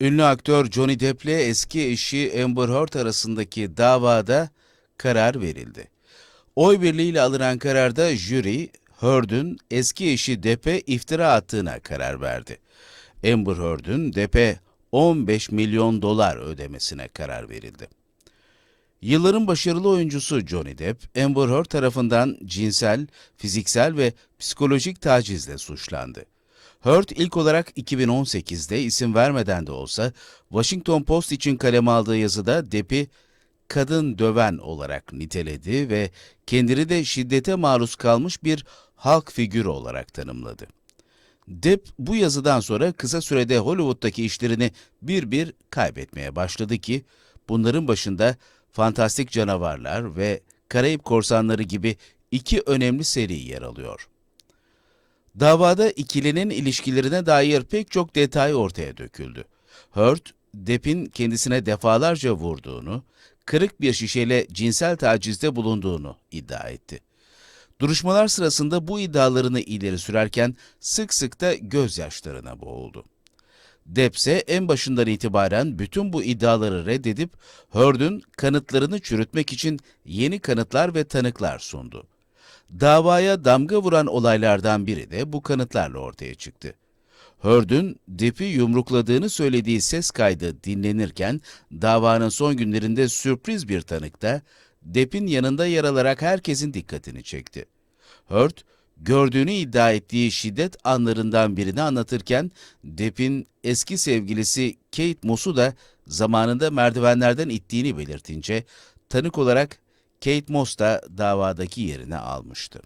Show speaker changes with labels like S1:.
S1: Ünlü aktör Johnny Depp ile eski eşi Amber Heard arasındaki davada karar verildi. Oy birliğiyle alınan kararda jüri, Heard'ün eski eşi Depp'e iftira attığına karar verdi. Amber Heard'ün Depp'e 15 milyon dolar ödemesine karar verildi. Yılların başarılı oyuncusu Johnny Depp, Amber Heard tarafından cinsel, fiziksel ve psikolojik tacizle suçlandı. Heard ilk olarak 2018'de isim vermeden de olsa Washington Post için kaleme aldığı yazıda Depp'i kadın döven olarak niteledi ve kendini de şiddete maruz kalmış bir halk figürü olarak tanımladı. Depp bu yazıdan sonra kısa sürede Hollywood'daki işlerini bir bir kaybetmeye başladı ki bunların başında Fantastik Canavarlar ve Karayip Korsanları gibi iki önemli seri yer alıyor. Davada ikilinin ilişkilerine dair pek çok detay ortaya döküldü. Heard, Depp'in kendisine defalarca vurduğunu, kırık bir şişeyle cinsel tacizde bulunduğunu iddia etti. Duruşmalar sırasında bu iddialarını ileri sürerken sık sık da gözyaşlarına boğuldu. Depp ise en başından itibaren bütün bu iddiaları reddedip Heard'ün kanıtlarını çürütmek için yeni kanıtlar ve tanıklar sundu. Davaya damga vuran olaylardan biri de bu kanıtlarla ortaya çıktı. Heard'ün Depp'i yumrukladığını söylediği ses kaydı dinlenirken davanın son günlerinde sürpriz bir tanık da Depp'in yanında yer alarak herkesin dikkatini çekti. Heard, gördüğünü iddia ettiği şiddet anlarından birini anlatırken Depp'in eski sevgilisi Kate Moss'u da zamanında merdivenlerden ittiğini belirtince tanık olarak Kate Moss da davadaki yerini almıştı.